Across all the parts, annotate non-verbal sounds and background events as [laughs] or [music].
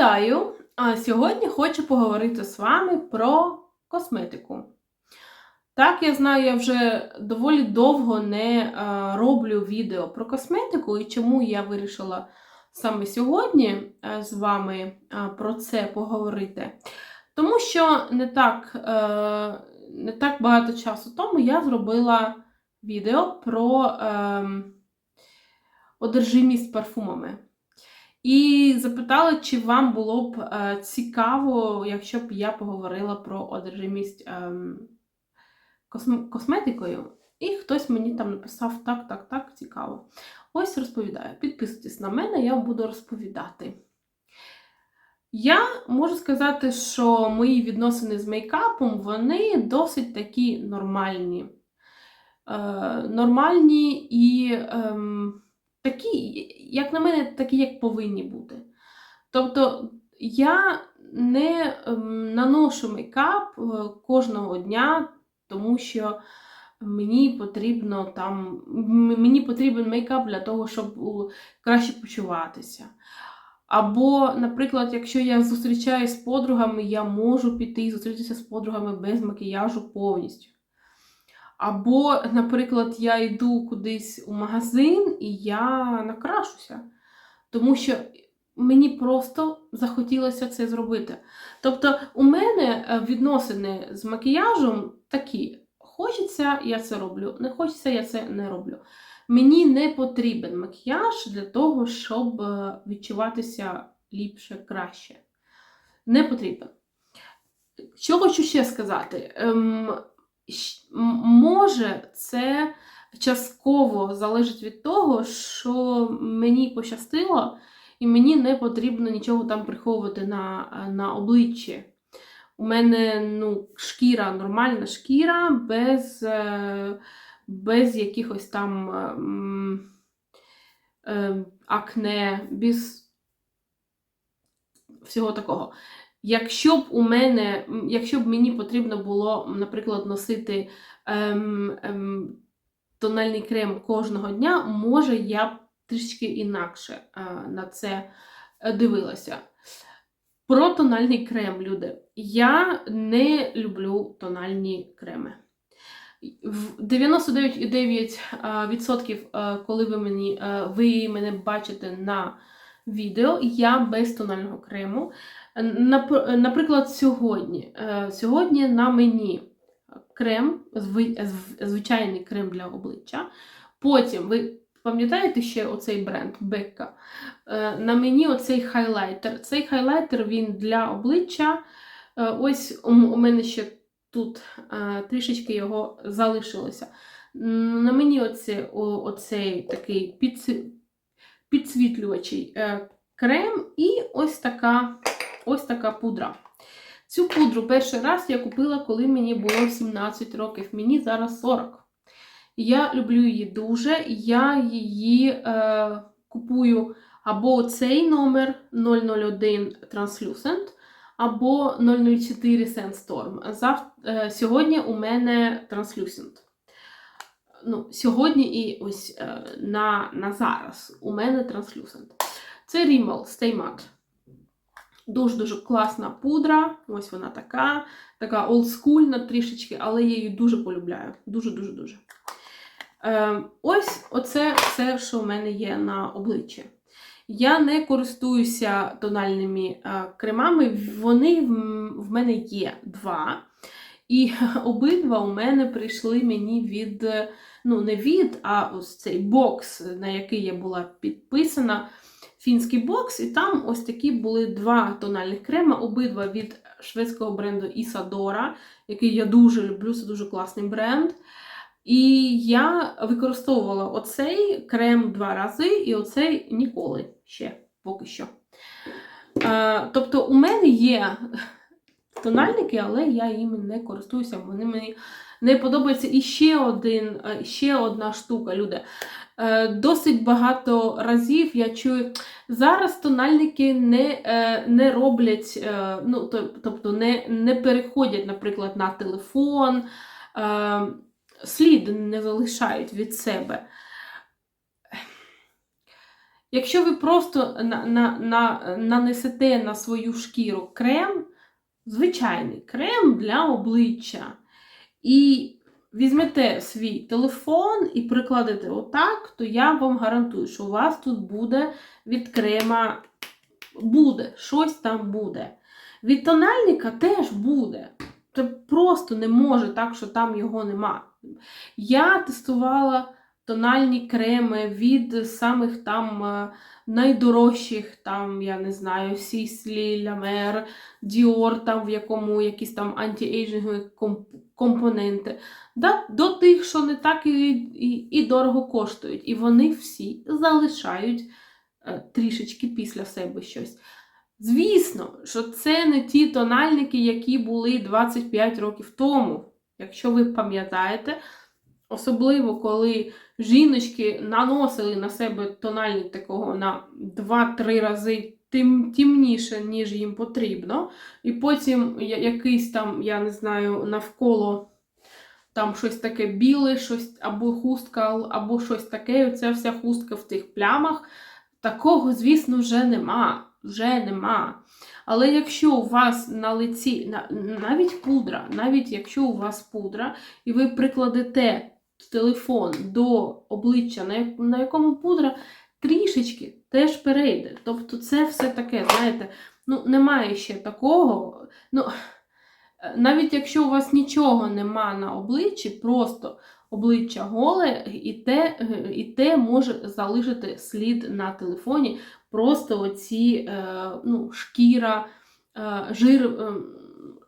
Вітаю! Сьогодні хочу поговорити з вами про косметику. Так, я знаю, я вже доволі довго не е, роблю відео про косметику, і чому я вирішила саме сьогодні е, з вами е, про це поговорити. Тому що не так, не так багато часу тому я зробила відео про е, одержимість парфумами. І запитала, чи вам було б е, цікаво, якщо б я поговорила про одержимість ем, косм- косметикою. І хтось мені там написав так, так, так, цікаво. Ось розповідаю. Підписуйтесь на мене, я буду розповідати. Я можу сказати, що мої відносини з мейкапом вони досить такі нормальні. Е, нормальні і. ем, такі, як на мене, такі, як повинні бути. Тобто я не ем, наношу мейкап е, кожного дня, тому що мені потрібно там, мені потрібен мейкап для того, щоб краще почуватися. Або, наприклад, якщо я зустрічаюсь з подругами, я можу піти і зустрітися з подругами без макіяжу повністю. Або, наприклад, я йду кудись у магазин і я накрашуся, тому що мені просто захотілося це зробити. Тобто, у мене е, відносини з макіяжем такі: хочеться, я це роблю, не хочеться, я це не роблю. Мені не потрібен макіяж для того, щоб е, відчуватися ліпше, краще. Не потрібен. Що хочу ще сказати? Ем, може, це частково залежить від того, що мені пощастило, і мені не потрібно нічого там приховувати на, на обличчі. У мене ну, шкіра, нормальна шкіра, без, е, без якихось там е, е, акне, без всього такого. Якщо б у мене, якщо б мені потрібно було, наприклад, носити ем, ем, тональний крем кожного дня, може я б трішки інакше е, на це е, дивилася. Про тональний крем, люди. Я не люблю тональні креми. В 99,9%, е, коли ви, мені, е, ви мене бачите на відео, я без тонального крему. Наприклад, сьогодні. Е, Сьогодні на мені крем, звичайний крем для обличчя. Потім, ви пам'ятаєте ще оцей бренд Becca? Е, На мені оцей хайлайтер. Цей хайлайтер він для обличчя. Е, Ось у мене ще тут трішечки його залишилося. На мені оце, оцей такий підсвіт підсвітлювачий е, крем і ось така, ось така пудра. Цю пудру перший раз я купила, коли мені було 17 років. Мені зараз 40. Я люблю її дуже. Я її е, купую або цей номер 001 Translucent, або 004 Sandstorm. Зав... Е, сьогодні у мене Translucent ну, сьогодні і ось е, на, на зараз у мене Translucent. Це Rimmel Stay Matte. Дуже-дуже класна пудра. Ось вона така, така олдскульна трішечки, але я її дуже полюбляю. Дуже-дуже дуже. Е, ось оце все, що в мене є на обличчі. Я не користуюся тональними е, кремами, вони в, мене є два. І [laughs] обидва у мене прийшли мені від, ну не від, а ось цей бокс, на який я була підписана. Фінський бокс, і там ось такі були два тональних крема, обидва від шведського бренду Isadora, який я дуже люблю, це дуже класний бренд. І я використовувала оцей крем два рази, і оцей ніколи ще поки що. Е, тобто, у мене є тональники, але я їми не користуюся. Вони мені не подобаються. І ще, один, е, ще одна штука, люди. Е, Досить багато разів я чую, зараз тональники не, е, не роблять, ну, тобто не, не переходять, наприклад, на телефон, слід не залишають від себе. Якщо ви просто на, на, на, нанесете на свою шкіру крем, звичайний крем для обличчя, і візьмете свій телефон і прикладете отак, то я вам гарантую, що у вас тут буде від крема буде, щось там буде. Від тональника теж буде. Це просто не може так, що там його нема. Я тестувала тональні креми від самих там е, найдорожчих, там, я не знаю, Сіслі, Лямер, Діор, там, в якому якісь там антиейджингові комп- компоненти, да, до тих, що не так і, і, і дорого коштують. І вони всі залишають е, трішечки після себе щось. Звісно, що це не ті тональники, які були 25 років тому. Якщо ви пам'ятаєте, особливо коли жіночки наносили на себе тональник такого на 2-3 рази тим, темніше, ніж їм потрібно, і потім якийсь там, я не знаю, навколо там щось таке біле, щось або хустка, або щось таке, оця вся хустка в тих плямах. Такого, звісно, вже нема. Вже нема. Але якщо у вас на лиці, навіть пудра, навіть якщо у вас пудра, і ви прикладете телефон до обличчя, на якому пудра трішечки теж перейде. Тобто це все таке, знаєте, ну немає ще такого. Ну, навіть якщо у вас нічого нема на обличчі, просто обличчя голе, і те, і те може залишити слід на телефоні. Просто оці е, ну, шкіра, е, жир е,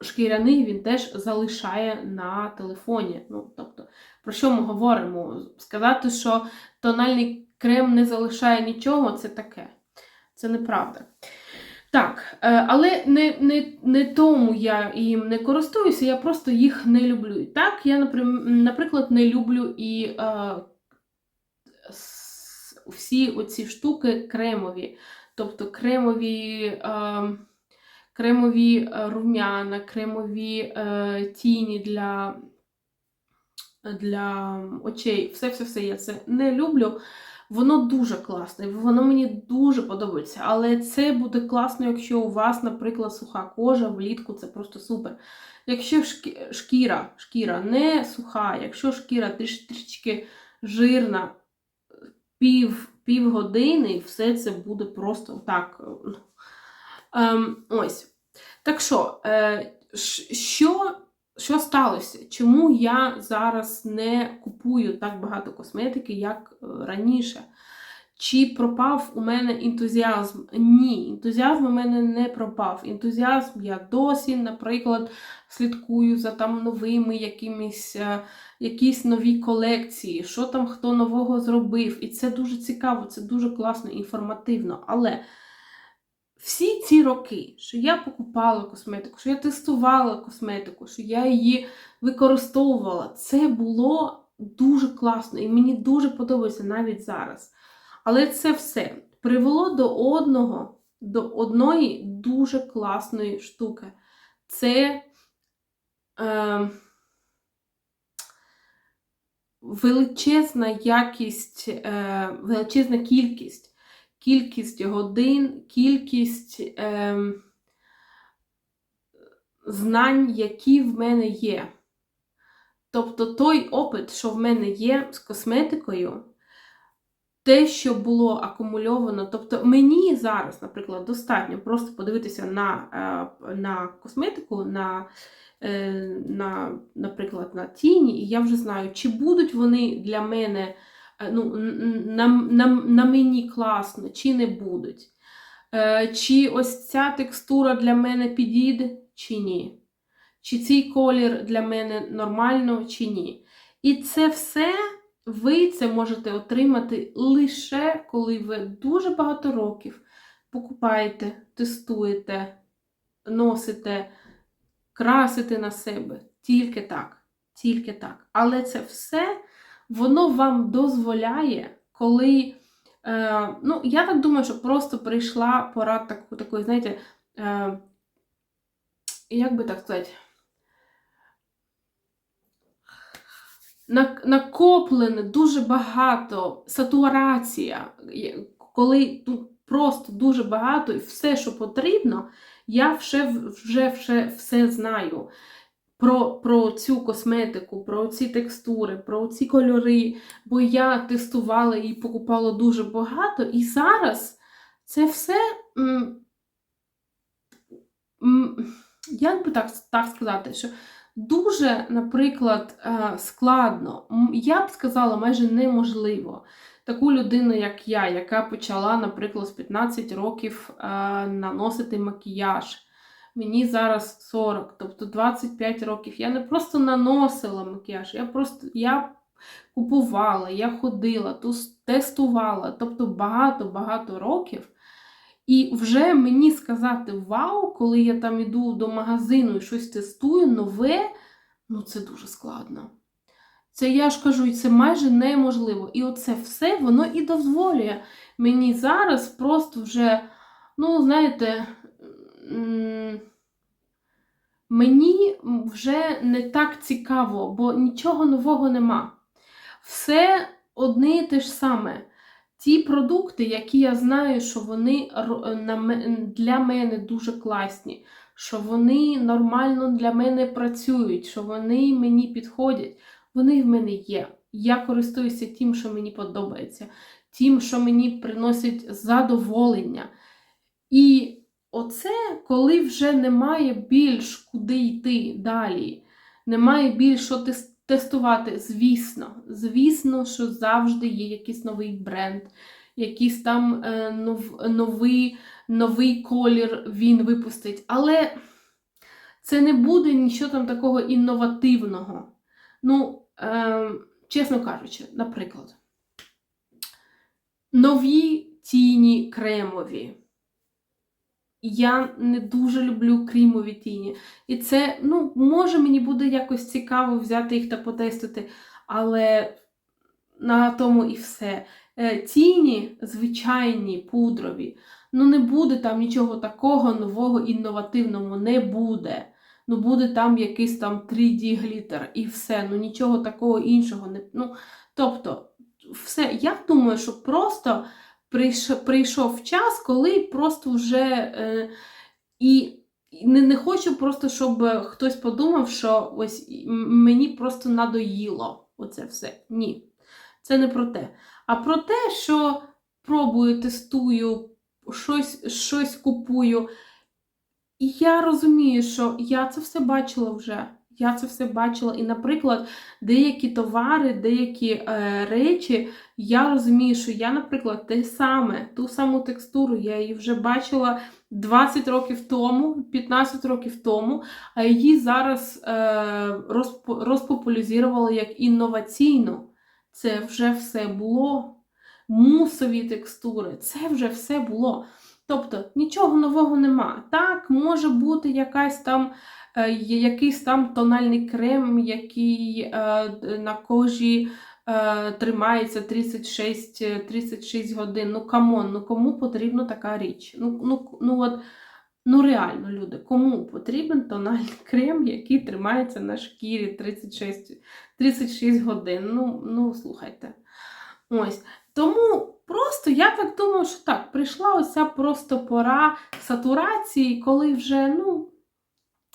шкіряний він теж залишає на телефоні. Ну, тобто, про що ми говоримо? Сказати, що тональний крем не залишає нічого, це таке. Це неправда. Так, е, але не, не, не тому я їм не користуюся, я просто їх не люблю. Так, я, наприклад, не люблю і е, всі оці штуки кремові. Тобто кремові, е, кремові е, рум'яна, кремові е, тіні для, для очей. Все-все-все я це не люблю. Воно дуже класне, воно мені дуже подобається. Але це буде класно, якщо у вас, наприклад, суха кожа влітку, це просто супер. Якщо шкіра, шкіра не суха, якщо шкіра тріш- трішечки жирна, пів, пів години, все це буде просто так. Ем, ось. Так що, е, що, що сталося? Чому я зараз не купую так багато косметики, як е, раніше? Чи пропав у мене ентузіазм? Ні, ентузіазм у мене не пропав. Ентузіазм я досі, наприклад, слідкую за там новими якимись, е, якісь нові колекції, що там хто нового зробив. І це дуже цікаво, це дуже класно, інформативно. Але всі ці роки, що я покупала косметику, що я тестувала косметику, що я її використовувала, це було дуже класно і мені дуже подобається навіть зараз. Але це все привело до одного, до одної дуже класної штуки. Це е, величезна якість, е, величезна кількість кількість годин, кількість е, знань, які в мене є. Тобто той опит, що в мене є з косметикою, те, що було акумульовано, тобто мені зараз, наприклад, достатньо просто подивитися на, е, на косметику, на, е, на, наприклад, на тіні, і я вже знаю, чи будуть вони для мене ну, н- н- на, на, на мені класно, чи не будуть. Е, Чи ось ця текстура для мене підійде, чи ні. Чи цей колір для мене нормально, чи ні. І це все ви це можете отримати лише коли ви дуже багато років покупаєте, тестуєте, носите, красите на себе. Тільки так. Тільки так. Але це все воно вам дозволяє, коли. Е, ну, я так думаю, що просто прийшла пора таку, такої, знаєте, е, як би так сказати, накоплене дуже багато, сатурація. Коли тут просто дуже багато і все, що потрібно, я вже, вже, вже все знаю. Про, про цю косметику, про ці текстури, про ці кольори, бо я тестувала і покупала дуже багато, і зараз це все, як би так, так сказати, що дуже, наприклад, е, складно, я б сказала, майже неможливо. Таку людину, як я, яка почала, наприклад, з 15 років е, наносити макіяж. Мені зараз 40, тобто 25 років. Я не просто наносила макіяж, я просто я купувала, я ходила, тестувала, тобто багато-багато років. І вже мені сказати вау, коли я там іду до магазину і щось тестую, нове, ну це дуже складно. Це я ж кажу, це майже неможливо. І оце все воно і дозволює мені зараз просто вже, ну, знаєте, мені вже не так цікаво, бо нічого нового нема. Все одне і те ж саме. Ті продукти, які я знаю, що вони для мене дуже класні, що вони нормально для мене працюють, що вони мені підходять, вони в мене є. Я користуюся тим, що мені подобається, тим, що мені приносить задоволення. І оце, коли вже немає більш куди йти далі, немає більш що тес- тестувати, звісно, звісно, що завжди є якийсь новий бренд, якийсь там е, нов, новий, новий колір він випустить. Але це не буде нічого там такого інновативного. Ну, е, чесно кажучи, наприклад, нові тіні кремові. Я не дуже люблю крімові тіні. І це, ну, може, мені буде якось цікаво взяти їх та потестити, але на тому і все. Е, Тіні, звичайні, пудрові, ну не буде там нічого такого нового, інновативного, не буде. Ну, буде там якийсь там 3D глітер і все. Ну нічого такого іншого не. Ну, тобто, все, я думаю, що просто прийшов, час, коли просто вже. Е, і не, не хочу просто, щоб хтось подумав, що ось мені просто надоїло оце все. Ні. Це не про те. А про те, що пробую, тестую, щось, щось купую. І я розумію, що я це все бачила вже. Я це все бачила. І, наприклад, деякі товари, деякі е, речі, я розумію, що я, наприклад, те саме, ту саму текстуру, я її вже бачила 20 років тому, 15 років тому, а її зараз е, розпо- розпопуляризували як інноваційну. Це вже все було. Мусові текстури, це вже все було. Тобто нічого нового нема. Так, може бути якась там, якийсь там тональний крем, який е, на кожі е, тримається 36, е, 36 годин. Ну камон, ну кому потрібна така річ? Ну, ну, ну от, ну реально, люди, кому потрібен тональний [laughs] крем, який тримається на шкірі 36, 36 годин? Ну, ну слухайте. Ось. Тому просто я так думаю, що так, прийшла оця просто пора сатурації, коли вже, ну,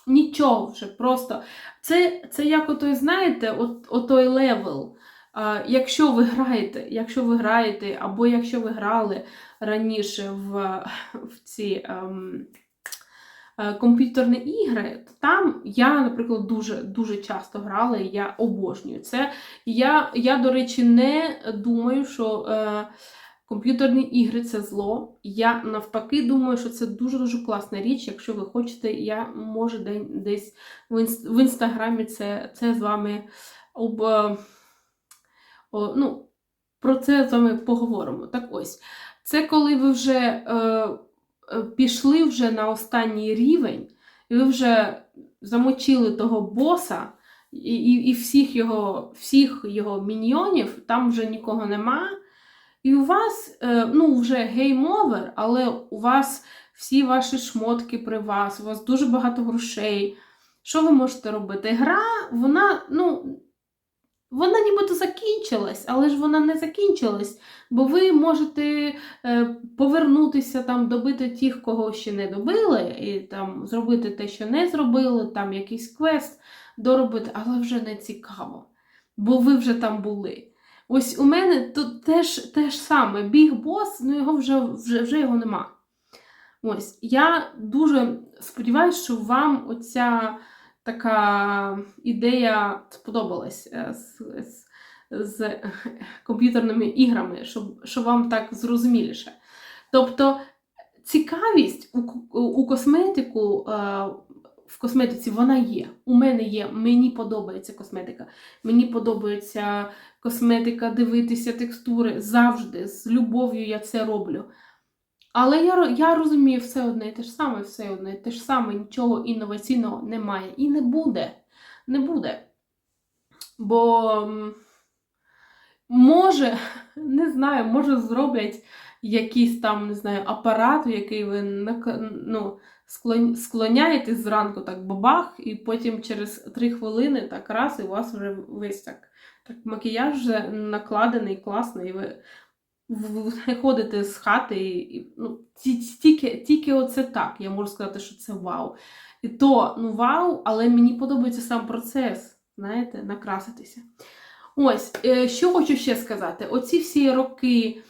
нічого вже просто. Це, це як отой, знаєте, от, отой левел. А, якщо ви граєте, якщо ви граєте, або якщо ви грали раніше в, в ці ем, е, комп'ютерні ігри, то там я, наприклад, дуже, дуже часто грала, і я обожнюю це. Я, я, до речі, не думаю, що е, комп'ютерні ігри це зло. Я навпаки думаю, що це дуже-дуже класна річ. Якщо ви хочете, я може де- десь в інстаграмі це, це з вами об, е, о, ну, про це з вами поговоримо. Так ось, це коли ви вже е, е, пішли вже на останній рівень, і ви вже замочили того боса і, і, і всіх його всіх його міньйонів, там вже нікого нема. І у вас е, ну, вже гейм-овер, але у вас всі ваші шмотки при вас, у вас дуже багато грошей. Що ви можете робити? Гра, вона, ну, Вона нібито закінчилась, але ж вона не закінчилась, бо ви можете е, повернутися там, добити тих, кого ще не добили, і там зробити те, що не зробили, там якийсь квест доробити, але вже не цікаво, бо ви вже там були. Ось у мене тут теж те ж саме. Біг бос, ну його вже, вже, вже його нема. Ось, я дуже сподіваюся, що вам оця така ідея сподобалась е, з, з, з комп'ютерними іграми, щоб, щоб вам так зрозуміліше. Тобто цікавість у, у косметику, е, в косметиці вона є. У мене є, мені подобається косметика. Мені подобається косметика, дивитися текстури завжди. З любов'ю я це роблю. Але я, я розумію все одне і те ж саме, все одне те ж саме, нічого інноваційного немає. І не буде. Не буде. Бо може, не знаю, може зроблять якийсь там, не знаю, апарат, який ви ну, склоняєтесь зранку так бабах, і потім через 3 хвилини так раз, і у вас вже весь так, так макіяж вже накладений, класний, і ви виходите з хати, і, ну, ті- ті- тільки, тільки оце так. Я можу сказати, що це вау. І то, ну вау, але мені подобається сам процес, знаєте, накраситися. Ось, е, що хочу ще сказати: оці всі роки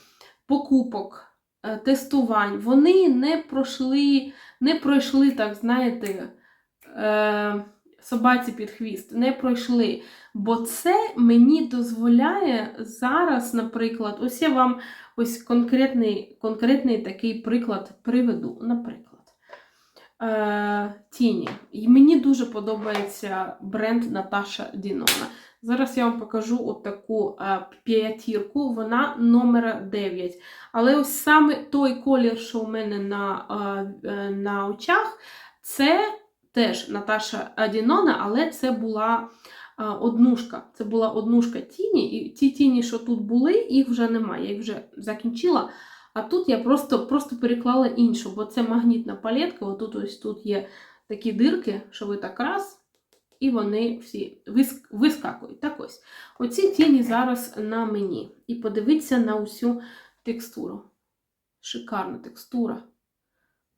покупок, тестувань, вони не пройшли, не пройшли, так, знаєте, е, собаці під хвіст, не пройшли. Бо це мені дозволяє зараз, наприклад, ось я вам ось конкретний, конкретний такий приклад приведу. Наприклад, е, Тіні. І мені дуже подобається бренд Наташа Дінона. Зараз я вам покажу от таку е, п'ятірку, вона номер 9. Але ось саме той колір, що у мене на, е, е, на очах, це теж Наташа Дінона, але це була однушка. Це була однушка тіні, і ті тіні, що тут були, їх вже немає. Я їх вже закінчила. А тут я просто просто переклала іншу, бо це магнітна палетка. Отут ось тут є такі дирки, що ви так раз, і вони всі вискакують. Так ось. Оці тіні зараз на мені. І подивіться на усю текстуру. Шикарна текстура.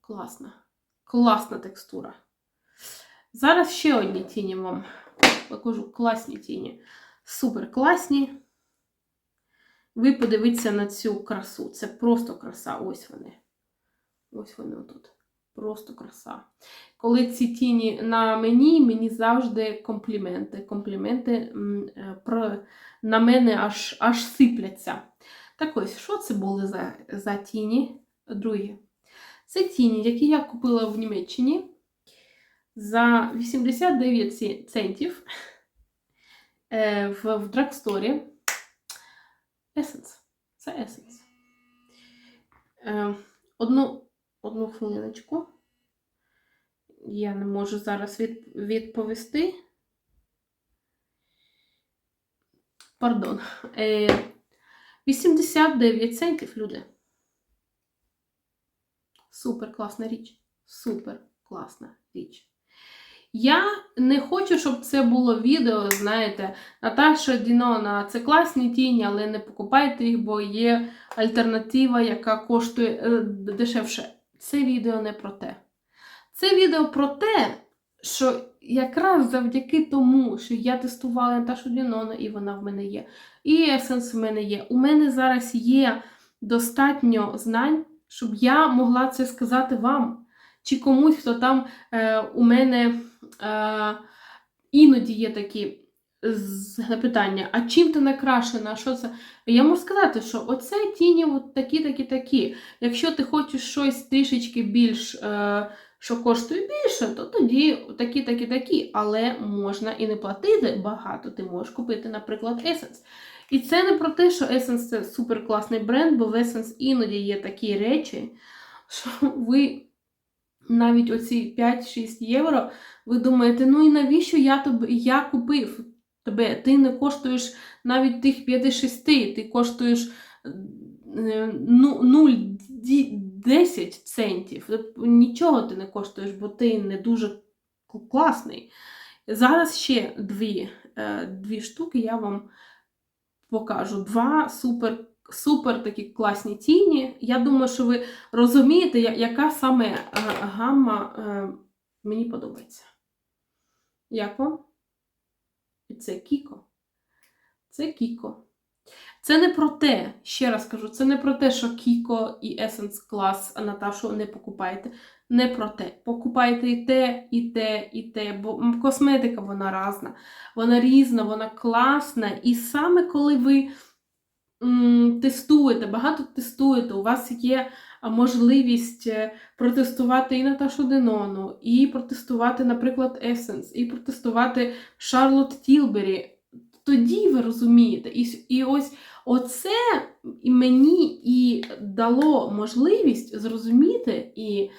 Класна. Класна текстура. Зараз ще одні тіні вам покажу класні тіні. Супер класні. Ви подивіться на цю красу. Це просто краса. Ось вони. Ось вони отут. Просто краса. Коли ці тіні на мені, мені завжди компліменти. Компліменти е, на мене аж, аж сипляться. Так ось, що це були за, за тіні? Другі. Це тіні, які я купила в Німеччині за 89 центів е, в, в драгсторі. Essence. Це Essence. Е, одну, одну хвилиночку. Я не можу зараз відповісти. Пардон. Е, 89 центів, люди. Супер класна річ. Супер класна річ. Я не хочу, щоб це було відео, знаєте, Наташа Дінона, це класні тіні, але не покупайте їх, бо є альтернатива, яка коштує е, дешевше. Це відео не про те. Це відео про те, що якраз завдяки тому, що я тестувала Наташу Дінона, і вона в мене є, і Essence в мене є. У мене зараз є достатньо знань, щоб я могла це сказати вам. Чи комусь, хто там е, у мене е, іноді є такі запитання, а чим ти накрашена? Що це? Я можу сказати, що оце тіні от такі, такі, такі. Якщо ти хочеш щось трішечки більш, е, що коштує більше, то тоді такі, такі, такі. Але можна і не платити багато. Ти можеш купити, наприклад, Essence. І це не про те, що Essence це супер класний бренд, бо в Essence іноді є такі речі, що ви навіть оці 5-6 євро, ви думаєте, ну і навіщо я тобі я купив тебе? Ти не коштуєш навіть тих 5-6, ти коштуєш е, ну, 0,10 центів. Нічого ти не коштуєш, бо ти не дуже класний. Зараз ще дві, е, дві штуки я вам покажу. Два супер, супер такі класні тіні. Я думаю, що ви розумієте, яка саме е, гамма е, мені подобається. Як вам? Це Кіко. Це Кіко. Це не про те, ще раз кажу, це не про те, що Кіко і Essence Class Наташу не покупаєте. Не про те. Покупайте і те, і те, і те, бо косметика вона різна, вона різна, вона класна. І саме коли ви тестуєте, багато тестуєте, у вас є можливість е, протестувати і Наташу Денону, і протестувати, наприклад, Essence, і протестувати Шарлот Тілбері. Тоді ви розумієте, і, і ось оце мені і дало можливість зрозуміти і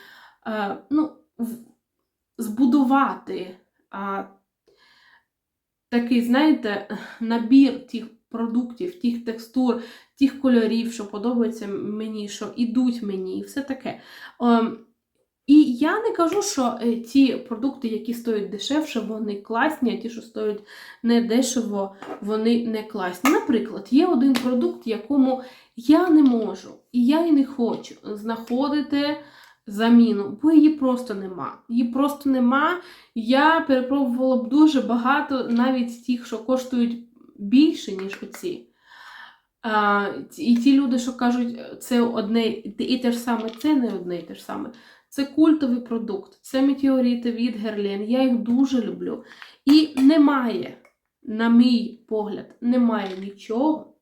е, ну, збудувати а, такий, знаєте, набір тих продуктів, тих текстур, тих кольорів, що подобаються мені, що ідуть мені, і все таке. Ем, і я не кажу, що е, ті продукти, які стоять дешевше, вони класні, а ті, що стоять не дешево, вони не класні. Наприклад, є один продукт, якому я не можу і я і не хочу знаходити заміну, бо її просто нема. Її просто нема. Я перепробувала б дуже багато, навіть тих, що коштують більше, ніж оці. А, і ті люди, що кажуть, це одне і те ж саме, це не одне і те ж саме. Це культовий продукт, це метеорити від Герлен. Я їх дуже люблю. І немає, на мій погляд, немає нічого,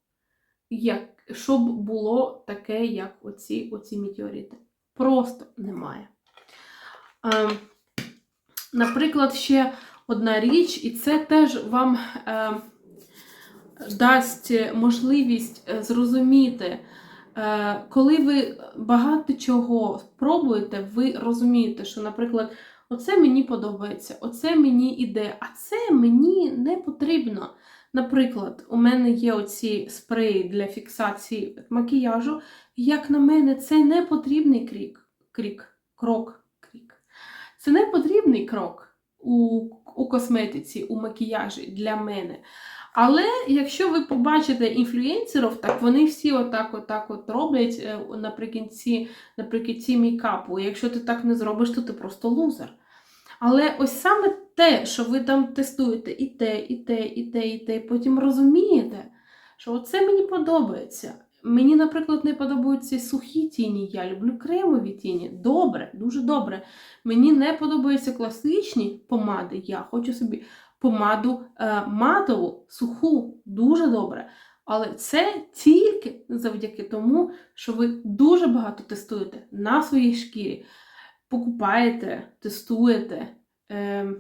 як, щоб було таке, як оці, оці метеорити. Просто немає. Ем, наприклад, ще одна річ, і це теж вам е, дасть можливість е, зрозуміти, е, коли ви багато чого спробуєте, ви розумієте, що, наприклад, оце мені подобається, оце мені іде, а це мені не потрібно. Наприклад, у мене є оці спреї для фіксації макіяжу. Як на мене, це не потрібний крік, крік, крок, крік. Це не потрібний крок у, у косметиці, у макіяжі для мене. Але якщо ви побачите інфлюенсерів, так вони всі отак, отак от роблять е, наприкінці, наприкінці мейкапу. Якщо ти так не зробиш, то ти просто лузер. Але ось саме те, що ви там тестуєте і те, і те, і те, і те, потім розумієте, що оце мені подобається. Мені, наприклад, не подобаються сухі тіні, я люблю кремові тіні. Добре, дуже добре. Мені не подобаються класичні помади. Я хочу собі помаду е, матову, суху, дуже добре. Але це тільки завдяки тому, що ви дуже багато тестуєте на своїй шкірі, покупаєте, тестуєте. Е,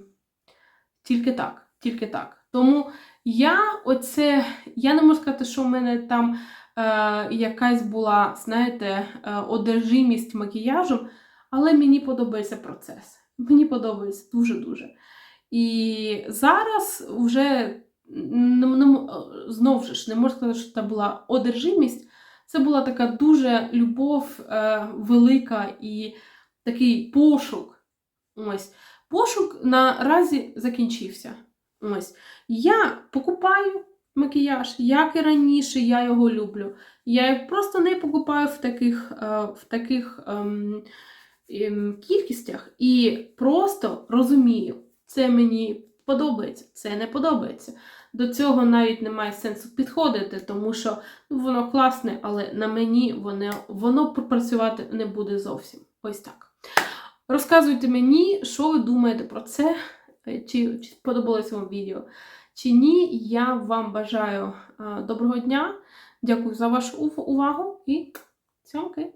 тільки так, тільки так. Тому я оце, я не можу сказати, що в мене там е, якась була, знаєте, е, одержимість макіяжем, але мені подобається процес. Мені подобається дуже-дуже. І зараз вже знову ж не можу сказати, що це була одержимість. Це була така дуже любов е, велика і такий пошук. Ось. Пошук наразі закінчився. Ось. Я покупаю макіяж, як і раніше, я його люблю. Я просто не покупаю в таких, е, в таких ем, ем, кількостях і просто розумію, це мені подобається, це не подобається. До цього навіть немає сенсу підходити, тому що ну, воно класне, але на мені воно, воно працювати не буде зовсім. Ось так. Розказуйте мені, що ви думаєте про це, е, чи, чи сподобалось вам відео, чи ні. Я вам бажаю е, доброго дня. Дякую за вашу увагу і цьомки!